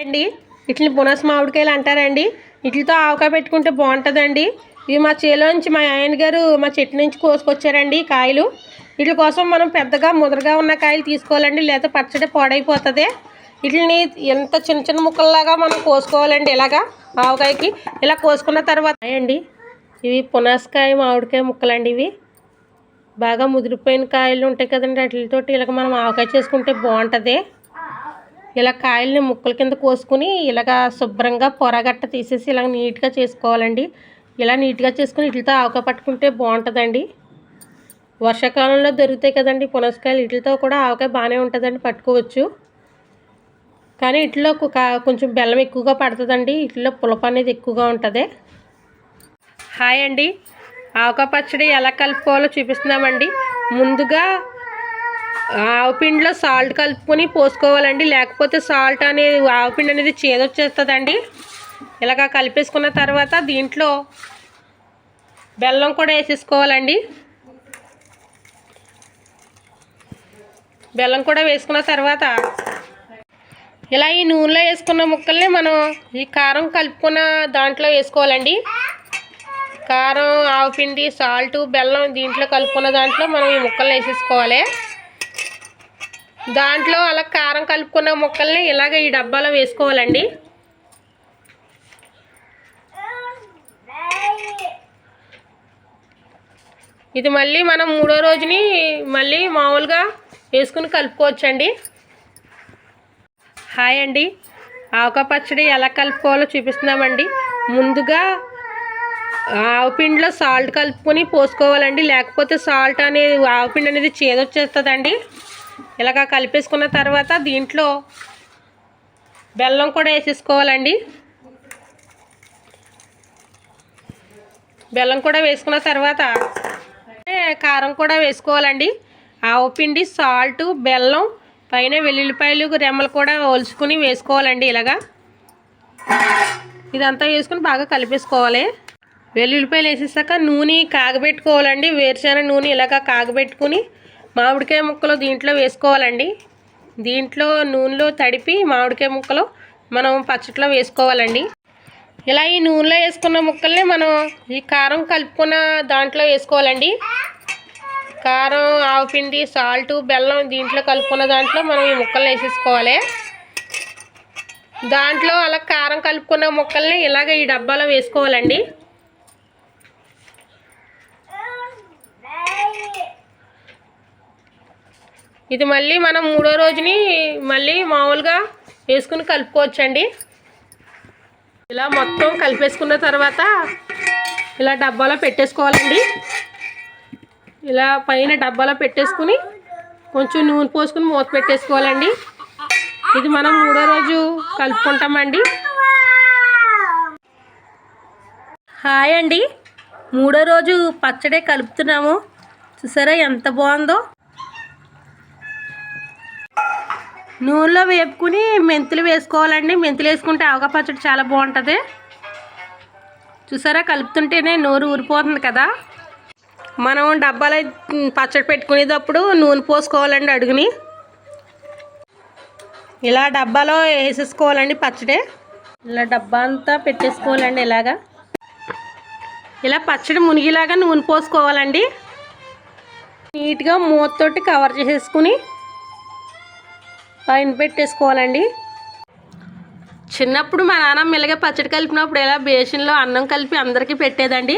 అండి? ఇట్లని పునస్ మామిడికాయలు అంటారండి. వీటితో ఆవకాయ పెట్టుకుంటే బాగుంటుందండి. ఇవి మా చేలో నుంచి మా ఆయన గారు మా చెట్టు నుంచి కోసుకొచ్చారండి ఈ కాయలు. వీటి కోసం మనం పెద్దగా ముదరగా ఉన్న కాయలు తీసుకోవాలండి లేకపోతే పచ్చడి పాడైపోతుంది. వీటిని ఎంత చిన్న చిన్న ముక్కల్లాగా మనం కోసుకోవాలండి ఇలాగా ఆవకాయకి. ఇలా కోసుకున్న తర్వాత అండి ఇవి పునాసకాయ మామిడికాయ ముక్కలండి ఇవి. బాగా ముదిరిపోయిన కాయలు ఉంటాయి కదండి వాటితోటి. ఇలాగ మనం ఆవకాయ చేసుకుంటే బాగుంటుంది. ఇలా కాయల్ని ముక్కల కింద కోసుకుని ఇలాగ శుభ్రంగా పొరగట్ట తీసేసి ఇలాగ నీట్గా చేసుకోవాలండి. ఇలా నీట్గా చేసుకుని ఇట్లతో ఆవకాయ పట్టుకుంటే బాగుంటుందండి. వర్షాకాలంలో దొరుకుతాయి కదండి పునసకాయలు. వీటితో కూడా ఆవకాయ బాగానే ఉంటుందండి పట్టుకోవచ్చు. కానీ ఇట్లో కొంచెం బెల్లం ఎక్కువగా పడుతుందండి. ఇట్లో పులప అనేది ఎక్కువగా ఉంటుంది. హాయ్ అండి. ఆవకాయ పచ్చడి ఎలా కలుపుకోవాలో చూపిస్తున్నామండి. ముందుగా ఆవపిండిలో సాల్ట్ కలుపుకొని పోసుకోవాలండి. లేకపోతే సాల్ట్ అనేది ఆవపిండి అనేది చేదొచ్చేస్తుందండి. ఇలాగ కలిపేసుకున్న తర్వాత దీంట్లో బెల్లం కూడా వేసేసుకోవాలండి. బెల్లం కూడా వేసుకున్న తర్వాత ఇలా ఈ నూనెలో వేసుకున్న ముక్కల్ని మనం ఈ కారం కలుపుకున్న దాంట్లో వేసుకోవాలండి. కారం ఆవపిండి సాల్ట్ బెల్లం దీంట్లో కలుపుకున్న దాంట్లో మనం ఈ ముక్కల్ని వేసేసుకోవాలి. దాంట్లో అలా కారం కలుపుకున్న ముక్కల్ని ఇలాగ ఈ డబ్బాలో వేసుకోవాలండి. ఇది మళ్ళీ మనం మూడో రోజుని మళ్ళీ మామూలుగా వేసుకుని కలుపుకోవచ్చండి. హాయ్ అండి. ఆవకాయ పచ్చడి ఎలా కలుపుకోవాలో చూపిస్తున్నామండి. ముందుగా ఆవపిండిలో సాల్ట్ కలుపుకొని పోసుకోవాలండి. లేకపోతే సాల్ట్ అనేది ఆవపిండి అనేది చేదొచ్చేస్తుందండి. ఇలాగ కలిపేసుకున్న తర్వాత దీంట్లో బెల్లం కూడా వేసేసుకోవాలండి. బెల్లం కూడా వేసుకున్న తర్వాత కారం కూడా వేసుకోవాలండి. ఆవుపిండి సాల్ట్ బెల్లం పైన వెల్లుల్లిపాయలు రెమ్మలు కూడా ఒలుచుకుని వేసుకోవాలండి ఇలాగా. ఇదంతా వేసుకుని బాగా కలిపేసుకోవాలి. వెల్లుల్లిపాయలు వేసేసాక నూనె కాగబెట్టుకోవాలండి. వేరుశెనగ నూనె ఇలాగ కాగబెట్టుకుని మామిడికాయ ముక్కలు దీంట్లో వేసుకోవాలండి. దీంట్లో నూనెలో తడిపి మామిడికాయ ముక్కలు మనం పచ్చట్లో వేసుకోవాలండి. ఇలా ఈ నూనెలో వేసుకున్న ముక్కల్ని మనం ఈ కారం కలుపుకున్న దాంట్లో వేసుకోవాలండి. కారం ఆవపిండి సాల్ట్ బెల్లం దీంట్లో కలుపుకున్న దాంట్లో మనం ఈ ముక్కలు వేసేసుకోవాలి. దాంట్లో అలా కారం కలుపుకున్న ముక్కల్ని ఇలాగ ఈ డబ్బాలో వేసుకోవాలండి. ఇది మళ్ళీ మనం మూడో రోజుని మళ్ళీ మామూలుగా వేసుకుని కలుపుకోవచ్చండి. ఇలా మొత్తం కలిపేసుకున్న తర్వాత ఇలా డబ్బాలో పెట్టేసుకోవాలండి. ఇలా పైన డబ్బాలో పెట్టేసుకుని కొంచెం నూనె పోసుకుని మూత పెట్టేసుకోవాలండి. ఇది మనం మూడో రోజు కలుపుకుంటామండి. హాయ్ అండి. మూడో రోజు పచ్చడే కలుపుతున్నాము. చూసారా ఎంత బాగుందో? నూనెలో వేపుకుని మెంతులు వేసుకోవాలండి. మెంతులు వేసుకుంటే ఆవకాయ పచ్చడి చాలా బాగుంటుంది. చూసారా? కలుపుతుంటేనే నోరు ఊరిపోతుంది కదా. మనం డబ్బాలో పచ్చడి పెట్టుకునేటప్పుడు నూనె పోసుకోవాలండి అడుగుని. ఇలా డబ్బాలో వేసేసుకోవాలండి పచ్చడి. ఇలా డబ్బా అంతా పెట్టేసుకోవాలండి ఇలాగా. ఇలా పచ్చడి మునిగిలాగా నూనె పోసుకోవాలండి. నీట్గా మూతతోటి కవర్ చేసేసుకుని పైన పెట్టేసుకోవాలండి. చిన్నప్పుడు మా నాన్నమ్మ ఇలాగే పచ్చడి కలిపినప్పుడు ఇలా బేసిన్లో అన్నం కలిపి అందరికీ పెట్టేదండి.